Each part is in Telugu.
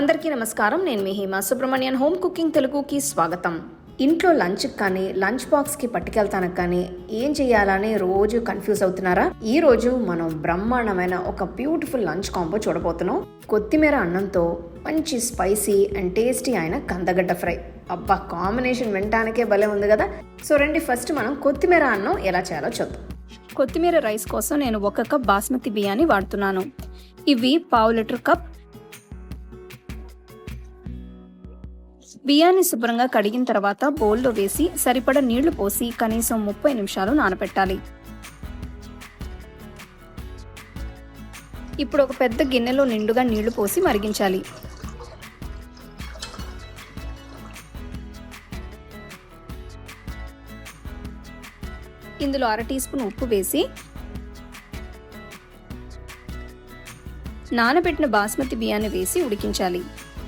అందరికీ నమస్కారం. నేను మీ హేమ సుబ్రహ్మణ్యన్. హోమ్ కుకింగ్ తెలుగుకి స్వాగతం. ఇంట్లో లంచ్కి కానీ లంచ్ బాక్స్కి పట్టుకెళ్తానికి కానీ ఏం చేయాలని రోజు కన్ఫ్యూజ్ అవుతున్నారా? ఈ రోజు మనం బ్రహ్మాండమైన ఒక బ్యూటిఫుల్ లంచ్ కాంబో చూడబోతున్నాం. కొత్తిమీర అన్నంతో మంచి స్పైసీ అండ్ టేస్టీ అయిన కందగడ్డ ఫ్రై. అబ్బా కాంబినేషన్ వినటానికే భలే ఉంది కదా. సో రండి ఫస్ట్ మనం కొత్తిమీర అన్నం ఎలా చేయాలో చూద్దాం. కొత్తిమీర రైస్ కోసం నేను ఒక కప్ బాస్మతి బియ్యాన్ని వాడుతున్నాను. ఇవి పావు లీటర్ కప్ బియ్యాన్ని శుభ్రంగా కడిగిన తర్వాత బౌల్లో వేసి సరిపడ నీళ్ళు పోసి కనీసం ముప్పై నిమిషాలు నానబెట్టాలి ఇప్పుడు ఒక పెద్ద గిన్నెలో నిండుగా నీళ్ళు పోసి మరిగించాలి. ఇందులో అర టీ స్పూన్ ఉప్పు వేసి నానబెట్టిన బాస్మతి బియ్యాన్ని వేసి ఉడికించాలి.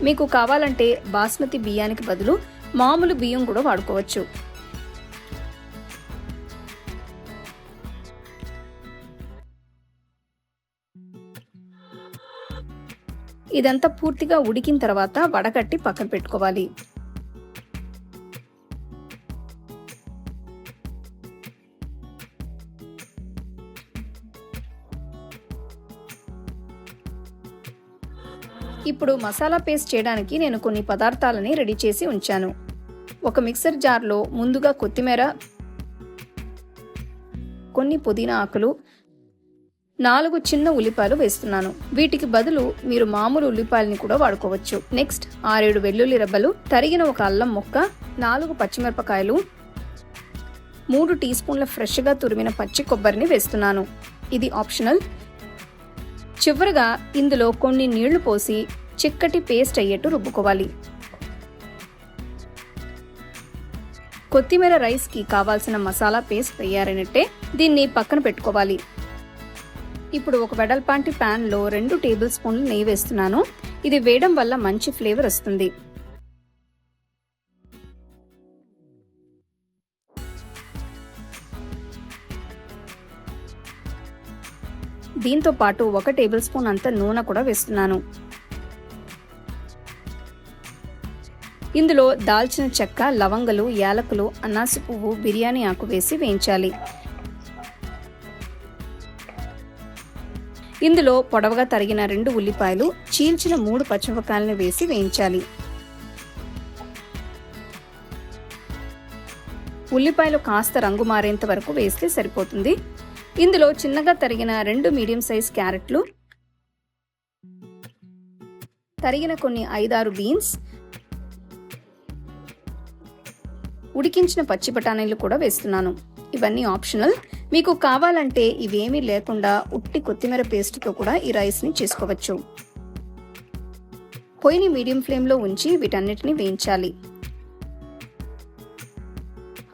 మీకు కావాలంటే బాస్మతి బియ్యానికి బదులు మామూలు బియ్యం కూడా వాడుకోవచ్చు. ఇదంతా పూర్తిగా ఉడికిన తర్వాత వడగట్టి పక్కన పెట్టుకోవాలి. ఇప్పుడు మసాలా పేస్ట్ చేయడానికి నేను కొన్ని పదార్థాలని రెడీ చేసి ఉంచాను. ఒక మిక్సర్ జార్లో ముందుగా కొత్తిమీర కొన్ని పుదీనా ఆకులు నాలుగు చిన్న ఉల్లిపాయలు వేస్తున్నాను. వీటికి బదులు మీరు మామూలు ఉల్లిపాయలని కూడా వాడుకోవచ్చు. నెక్స్ట్ ఆరేడు వెల్లుల్లి రెబ్బలు తరిగిన ఒక అల్లం ముక్క నాలుగు పచ్చిమిరపకాయలు మూడు టీ స్పూన్ల ఫ్రెష్గా తురిమిన పచ్చి కొబ్బరిని వేస్తున్నాను. ఇది ఆప్షనల్. చివరగా ఇందులో కొన్ని నీళ్ళు పోసి చిక్కటి పేస్ట్ అయ్యేట్టు రుబ్బుకోవాలి. కొత్తిమీర రైస్కి కావాల్సిన మసాలా పేస్ట్ తయారైనట్టే దీన్ని పక్కన పెట్టుకోవాలి. ఇప్పుడు ఒక వెడల్పాంటి ప్యాన్లో రెండు టేబుల్ స్పూన్లు నెయ్యి వేస్తున్నాను. ఇది వేయడం వల్ల మంచి ఫ్లేవర్ వస్తుంది. దీంతో పాటు ఒక టేబుల్ స్పూన్ అంత నూనె కూడా వేస్తున్నాను. ఇందులో దాల్చిన చెక్క లవంగలు యాలకులు అనాసి పువ్వు బిర్యానీ ఆకు వేసి వేయించాలి. ఇందులో పొడవుగా తరిగిన రెండు ఉల్లిపాయలు చీల్చిన మూడు పచ్చిమిరపకాయలను వేసి వేయించాలి. ఉల్లిపాయలు కాస్త రంగు మారేంత వరకు వేస్తే సరిపోతుంది. ఇందులో చిన్నగా తరిగిన రెండు మీడియం సైజ్ క్యారెట్లు తరిగిన కొన్ని ఐదారు బీన్స్ ఉడికించిన పచ్చి బఠానీలు కూడా వేస్తున్నాను. ఇవన్నీ ఆప్షనల్. మీకు కావాలంటే ఇవేమీ లేకుండా ఉట్టి కొత్తిమీర పేస్ట్తో కూడా ఈ రైస్ని చేసుకోవచ్చు. పొయ్యిని మీడియం ఫ్లేమ్లో ఉంచి వీటన్నిటిని వేయించాలి.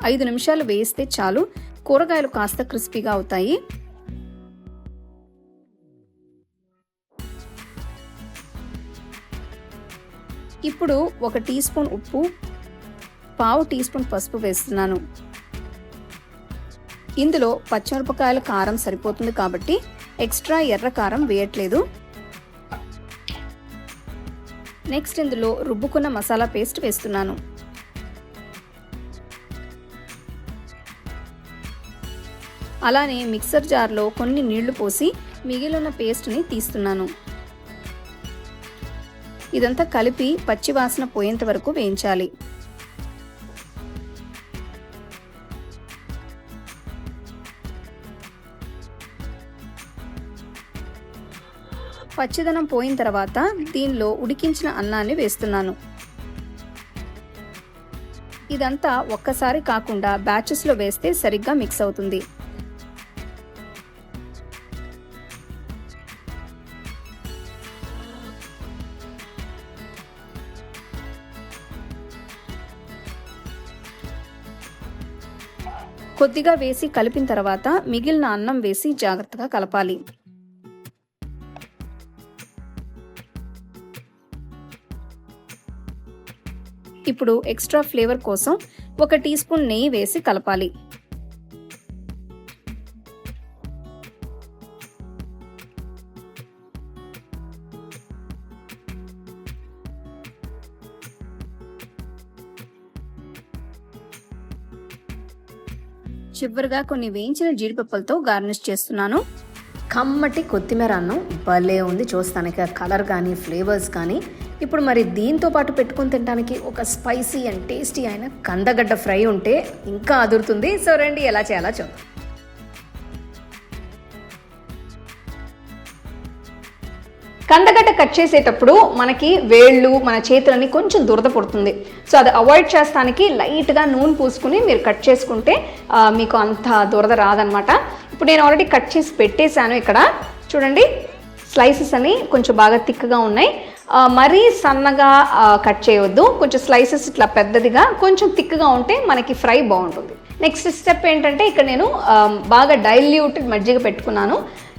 ఐదు నిమిషాలు వేయిస్తే చాలు. కూరగాయలు కాస్త క్రిస్పీగా అవుతాయి. ఇప్పుడు ఒక టీ స్పూన్ ఉప్పు పావు టీ స్పూన్ పసుపు వేస్తున్నాను. ఇందులో పచ్చిమిరపకాయల కారం సరిపోతుంది కాబట్టి ఎక్స్ట్రా ఎర్ర కారం వేయట్లేదు. నెక్స్ట్ ఇందులో రుబ్బుకున్న మసాలా పేస్ట్ వేస్తున్నాను. అలానే మిక్సర్ జార్లో కొన్ని నీళ్ళు పోసి మిగిలిన పేస్ట్ని తీస్తున్నాను. ఇదంతా కలిపి పచ్చివాసన పోయేంత వరకు వేయించాలి. పచ్చిదనం పోయిన తర్వాత దీనిలో ఉడికించిన అన్నాన్ని వేస్తున్నాను. ఇదంతా ఒక్కసారి కాకుండా బ్యాచెస్లో వేస్తే సరిగ్గా మిక్స్ అవుతుంది. కొద్దిగా వేసి కలిపిన తర్వాత మిగిలిన అన్నం వేసి జాగ్రత్తగా కలపాలి. ఇప్పుడు ఎక్స్ట్రా ఫ్లేవర్ కోసం ఒక టీ స్పూన్ నెయ్యి వేసి కలపాలి. చివరిగా కొన్ని వేయించిన జీడిపప్పులతో గార్నిష్ చేస్తున్నాను. కమ్మటి కొత్తిమీర అన్నం భలే ఉంది. చూస్తానికి కలర్ కానీ ఫ్లేవర్స్ కానీ ఇప్పుడు మరి దీంతో పాటు పెట్టుకొని తినడానికి ఒక స్పైసీ అండ్ టేస్టీ అయిన కందగడ్డ ఫ్రై ఉంటే ఇంకా అదురుతుంది. సో రండి ఎలా చేయాలో చూద్దాం. కందగడ్డ కట్ చేసేటప్పుడు మనకి వేళ్ళు మన చేతులని కొంచెం దురద పడుతుంది. సో అది అవాయిడ్ చేస్తానికి లైట్గా నూనె పూసుకుని మీరు కట్ చేసుకుంటే మీకు అంత దురద రాదనమాట. ఇప్పుడు నేను ఆల్రెడీ కట్ చేసి పెట్టేశాను ఇక్కడ. చూడండి స్లైసెస్ అని కొంచెం బాగా థిక్గా ఉన్నాయి. మరీ సన్నగా కట్ చేయవద్దు కొంచెం స్లైసెస్ ఇట్లా పెద్దదిగా కొంచెం థిక్గా ఉంటే మనకి ఫ్రై బాగుంటుంది. నెక్స్ట్ స్టెప్ ఏంటంటే ఇక్కడ నేను బాగా డైల్యూటెడ్ మజ్జిగ పెట్టుకున్నాను.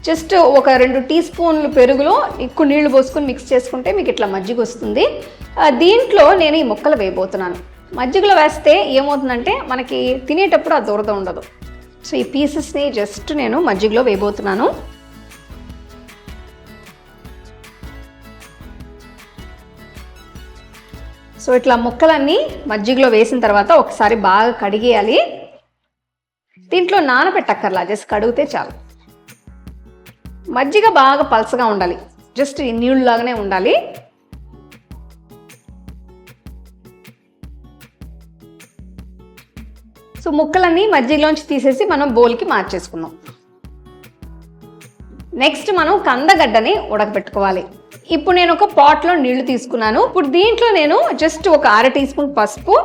జస్ట్ ఒక రెండు టీ స్పూన్లు పెరుగులో ఎక్కువ నీళ్ళు పోసుకొని మిక్స్ చేసుకుంటే మీకు ఇట్లా మజ్జిగ వస్తుంది. దీంట్లో నేను ఈ ముక్కలు వేయబోతున్నాను. మజ్జిగలో వేస్తే ఏమవుతుందంటే మనకి తినేటప్పుడు ఆ దురద ఉండదు. సో ఈ పీసెస్ని జస్ట్ నేను మజ్జిగలో వేయబోతున్నాను. సో ఇట్లా ముక్కలన్నీ మజ్జిగలో వేసిన తర్వాత ఒకసారి బాగా కడిగేయాలి. దీంట్లో నానబెట్టక్కర్లా జస్ట్ కడిగితే చాలు. మజ్జిగ బాగా పల్చగా ఉండాలి జస్ట్ ఈ నీళ్ళలాగానే ఉండాలి. సో ముక్కలన్నీ మజ్జిగలోంచి తీసేసి మనం బౌల్కి మార్చేసుకుందాం. నెక్స్ట్ మనం కందగడ్డని ఉడకబెట్టుకోవాలి. ఇప్పుడు నేను ఒక పాట్లో నీళ్ళు తీసుకున్నాను. ఇప్పుడు దీంట్లో నేను జస్ట్ ఒక అర టీ స్పూన్ పసుపు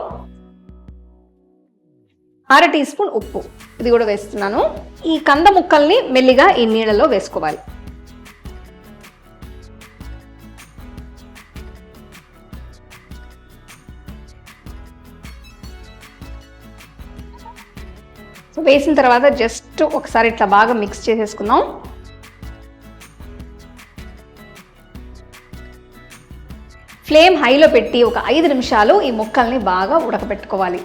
అర టీ స్పూన్ ఉప్పు. ఇది కూడా వేస్తున్నాను. ఈ కంద ముక్కల్ని మెల్లిగా ఈ నీళ్ళలో వేసుకోవాలి. సో వేసిన తర్వాత జస్ట్ ఒకసారి ఇట్లా బాగా మిక్స్ చేసేసుకుందాం. ఫ్లేమ్ హైలో పెట్టి ఒక ఐదు నిమిషాలు ఈ ముక్కల్ని బాగా ఉడకబెట్టుకోవాలి.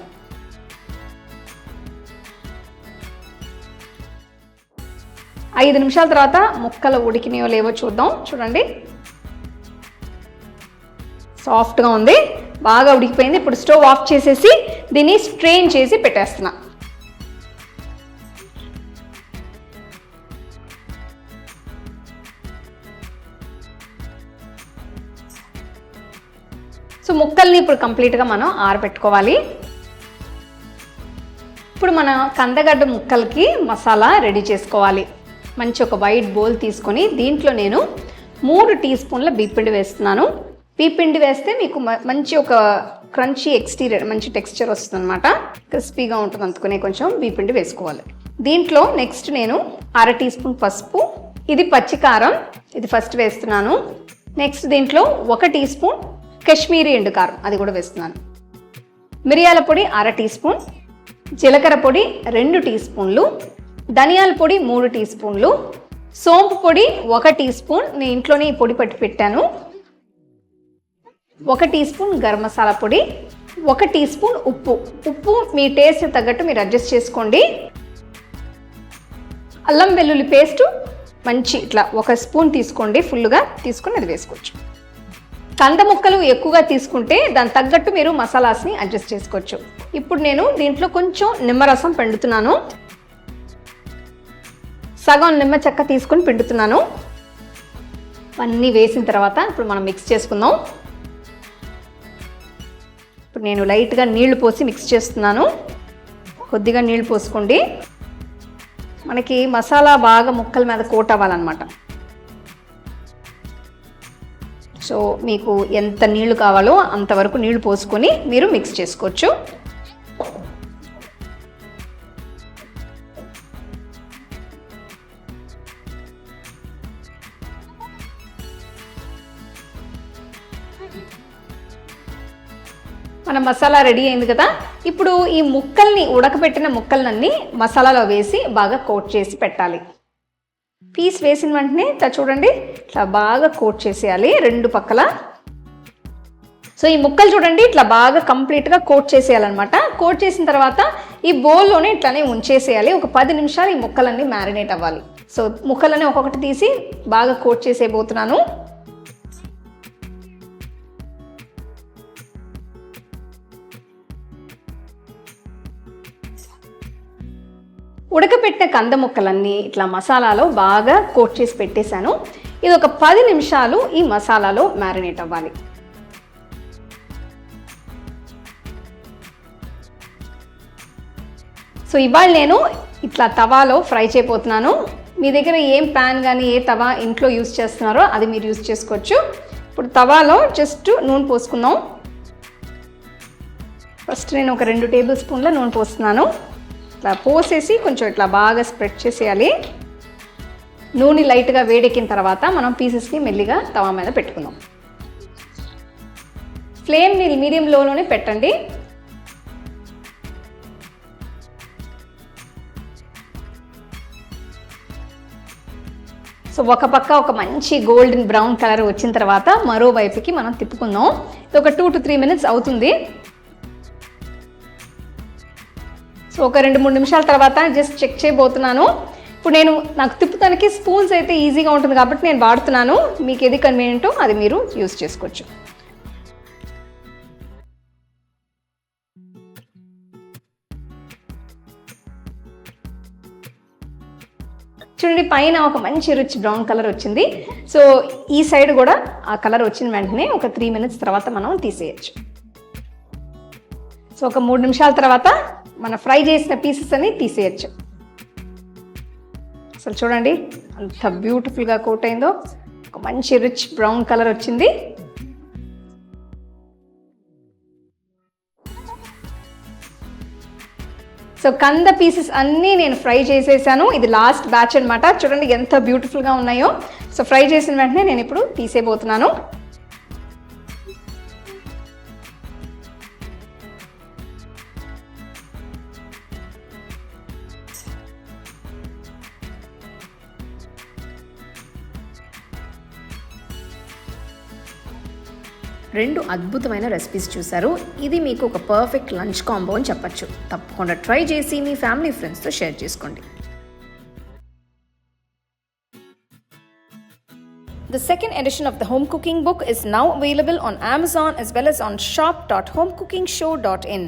ఐదు నిమిషాల తర్వాత ముక్కలు ఉడికినాయో లేవో చూద్దాం. చూడండి. సాఫ్ట్గా ఉంది. బాగా ఉడికిపోయింది. ఇప్పుడు స్టవ్ ఆఫ్ చేసేసి దీన్ని స్ట్రెయిన్ చేసి పెట్టేస్తున్నాను ముక్కల్ని ఇప్పుడు కంప్లీట్గా మనం ఆరబెట్టుకోవాలి. ఇప్పుడు మన కందగడ్డ ముక్కలకి మసాలా రెడీ చేసుకోవాలి. మంచి ఒక వైట్ బౌల్ తీసుకొని దీంట్లో నేను మూడు టీ స్పూన్ల బీపిండి వేస్తున్నాను. బీపిండి వేస్తే మీకు మ- మంచి ఒక క్రంచీ ఎక్స్టీరియర్ మంచి టెక్స్చర్ వస్తుంది అనమాట క్రిస్పీగా ఉంటుంది అందుకునే కొంచెం బీపిండి వేసుకోవాలి. దీంట్లో నెక్స్ట్ నేను అర టీ స్పూన్ పసుపు ఇది పచ్చికారం ఇది ఫస్ట్ వేస్తున్నాను. నెక్స్ట్ దీంట్లో ఒక టీ స్పూన్ కాశ్మీరీ ఎండుకారం అది కూడా వేస్తున్నాను. మిరియాల పొడి అర టీ స్పూన్ జీలకర్ర పొడి రెండు టీ స్పూన్లు ధనియాల పొడి మూడు టీ స్పూన్లు సోంపు పొడి ఒక టీ స్పూన్ నేను ఇంట్లోనే ఈ పొడి పట్టి పెట్టాను. ఒక టీ స్పూన్ గరం మసాలా పొడి ఒక టీ స్పూన్ ఉప్పు. ఉప్పు మీ టేస్ట్ తగ్గట్టు మీరు అడ్జస్ట్ చేసుకోండి. అల్లం వెల్లుల్లి పేస్ట్ మంచి ఇట్లా ఒక స్పూన్ తీసుకోండి ఫుల్గా తీసుకొని అది వేసుకోవచ్చు. కంద ముక్కలు ఎక్కువగా తీసుకుంటే దాని తగ్గట్టు మీరు మసాలాస్ని అడ్జస్ట్ చేసుకోవచ్చు. ఇప్పుడు నేను దీంట్లో కొంచెం నిమ్మరసం పిండుతున్నాను. సగం నిమ్మ చెక్క తీసుకొని పిండుతున్నాను. అన్నీ వేసిన తర్వాత ఇప్పుడు మనం మిక్స్ చేసుకుందాం. ఇప్పుడు నేను లైట్గా నీళ్ళు పోసి మిక్స్ చేస్తున్నాను. కొద్దిగా నీళ్ళు పోసుకోండి. మనకి మసాలా బాగా ముక్కల మీద కోట్ అవ్వాలన్నమాట సో మీకు ఎంత నీళ్ళు కావాలో అంతవరకు నీళ్ళు పోసుకొని మీరు మిక్స్ చేసుకోవచ్చు. మన మసాలా రెడీ అయింది కదా? ఇప్పుడు ఈ ముక్కల్ని ఉడకబెట్టిన ముక్కలన్నీ మసాలాలో వేసి బాగా కోట్ చేసి పెట్టాలి. పీస్ వేసిన వెంటనే ఇట్లా చూడండి ఇట్లా బాగా కోట్ చేసేయాలి రెండు పక్కల. సో ఈ ముక్కలు చూడండి ఇట్లా బాగా కంప్లీట్గా కోట్ చేసేయాలన్నమాట. కోట్ చేసిన తర్వాత ఈ బౌల్లోనే ఇట్లానే ఉంచేసేయాలి. ఒక పది నిమిషాలు ఈ ముక్కలన్నీ మ్యారినేట్ అవ్వాలి. సో ముక్కలన్నీ ఒక్కొక్కటి తీసి బాగా కోట్ చేసేయబోతున్నాను. ఉడకపెట్టిన కంద ముక్కలన్నీ ఇట్లా మసాలాలో బాగా కోట్ చేసి పెట్టేశాను. ఇది ఒక పది నిమిషాలు ఈ మసాలాలో మ్యారినేట్ అవ్వాలి. సో ఇవాళ నేను ఇట్లా తవాలో ఫ్రై చేయబోతున్నాను. మీ దగ్గర ఏం ప్యాన్ కానీ ఏ తవా ఇంట్లో యూస్ చేస్తున్నారో అది మీరు యూస్ చేసుకోవచ్చు. ఇప్పుడు తవాలో జస్ట్ నూనె పోసుకుందాం. ఫస్ట్ నేను ఒక రెండు టేబుల్ స్పూన్ల నూనె పోస్తున్నాను. ఇట్లా పోసేసి కొంచెం ఇట్లా బాగా స్ప్రెడ్ చేసేయాలి. నూనె లైట్గా వేడెక్కిన తర్వాత మనం పీసెస్ని మెల్లిగా తవా మీద పెట్టుకుందాం. ఫ్లేమ్ని మీడియం లోలోనే పెట్టండి. సో ఒక పక్క ఒక మంచి గోల్డెన్ బ్రౌన్ కలర్ వచ్చిన తర్వాత మరోవైపుకి మనం తిప్పుకుందాం. ఇది ఒక టూ టు త్రీ మినిట్స్ అవుతుంది. ఒక రెండు మూడు నిమిషాల తర్వాత జస్ట్ చెక్ చేయబోతున్నాను. ఇప్పుడు నేను నాకు తిప్పుతానికి స్పూన్స్ అయితే ఈజీగా ఉంటుంది కాబట్టి నేను వాడుతున్నాను. మీకు ఏది కన్వీనియంటో అది మీరు యూస్ చేసుకోవచ్చు. చూడండి పైన ఒక మంచి రిచ్ బ్రౌన్ కలర్ వచ్చింది. సో ఈ సైడ్ కూడా ఆ కలర్ వచ్చిన వెంటనే ఒక త్రీ మినిట్స్ తర్వాత మనం తీసేయచ్చు. సో ఒక మూడు నిమిషాల తర్వాత మన ఫ్రై చేసిన పీసెస్ అని తీసేయచ్చు. అసలు చూడండి అంత బ్యూటిఫుల్గా కోట్ అయిందో. ఒక మంచి రిచ్ బ్రౌన్ కలర్ వచ్చింది. సో కంద పీసెస్ అన్నీ నేను ఫ్రై చేసేసాను. ఇది లాస్ట్ బ్యాచ్ అనమాట చూడండి ఎంత బ్యూటిఫుల్గా ఉన్నాయో. సో ఫ్రై చేసిన వెంటనే నేను ఇప్పుడు తీసేయబోతున్నాను. రెండు అద్భుతమైన రెసిపీస్ చూశారు ఇది మీకు ఒక పర్ఫెక్ట్ లంచ్ కాంబో అని చెప్పచ్చు తప్పకుండా ట్రై చేసి మీ ఫ్యామిలీ ఫ్రెండ్స్తో షేర్ చేసుకోండి The second edition of the home cooking book is now available on Amazon as well as on shop.homecookingshow.in.